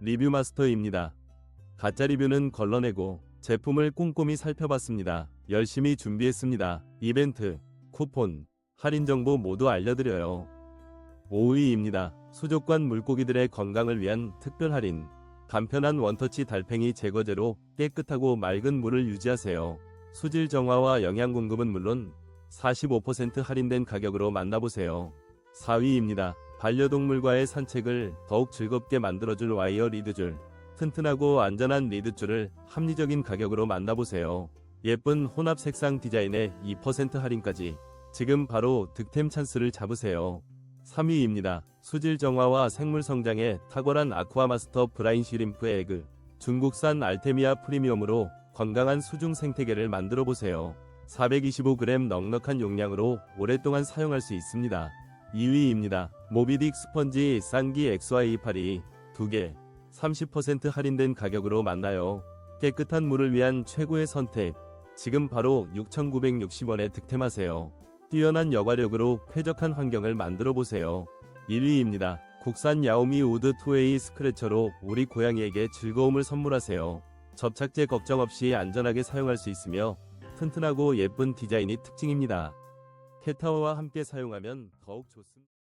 리뷰 마스터입니다. 가짜 리뷰는 걸러내고 제품을 꼼꼼히 살펴봤습니다. 열심히 준비했습니다. 이벤트, 쿠폰, 할인 정보 모두 알려드려요. 5위입니다. 수족관 물고기들의 건강을 위한 특별 할인. 간편한 원터치 달팽이 제거제로 깨끗하고 맑은 물을 유지하세요. 수질 정화와 영양 공급은 물론 45% 할인된 가격으로 만나보세요. 4위입니다. 반려동물과의 산책을 더욱 즐겁게 만들어줄 와이어 리드줄. 튼튼하고 안전한 리드줄을 합리적인 가격으로 만나보세요. 예쁜 혼합 색상 디자인에 2% 할인까지. 지금 바로 득템 찬스를 잡으세요. 3위입니다. 수질 정화와 생물 성장에 탁월한 아쿠아마스터 브라인 쉬림프 에그. 중국산 알테미아 프리미엄으로 건강한 수중 생태계를 만들어 보세요. 425g 넉넉한 용량으로 오랫동안 사용할 수 있습니다. 2위입니다. 모비딕 스펀지 쌍기 XY282 2개 30% 할인된 가격으로 만나요. 깨끗한 물을 위한 최고의 선택. 지금 바로 6,960원에 득템하세요. 뛰어난 여과력으로 쾌적한 환경을 만들어 보세요. 1위입니다. 국산 야오미 우드 투웨이 스크래처로 우리 고양이에게 즐거움을 선물하세요. 접착제 걱정 없이 안전하게 사용할 수 있으며 튼튼하고 예쁜 디자인이 특징입니다. 캣타워와 함께 사용하면 더욱 좋습니다.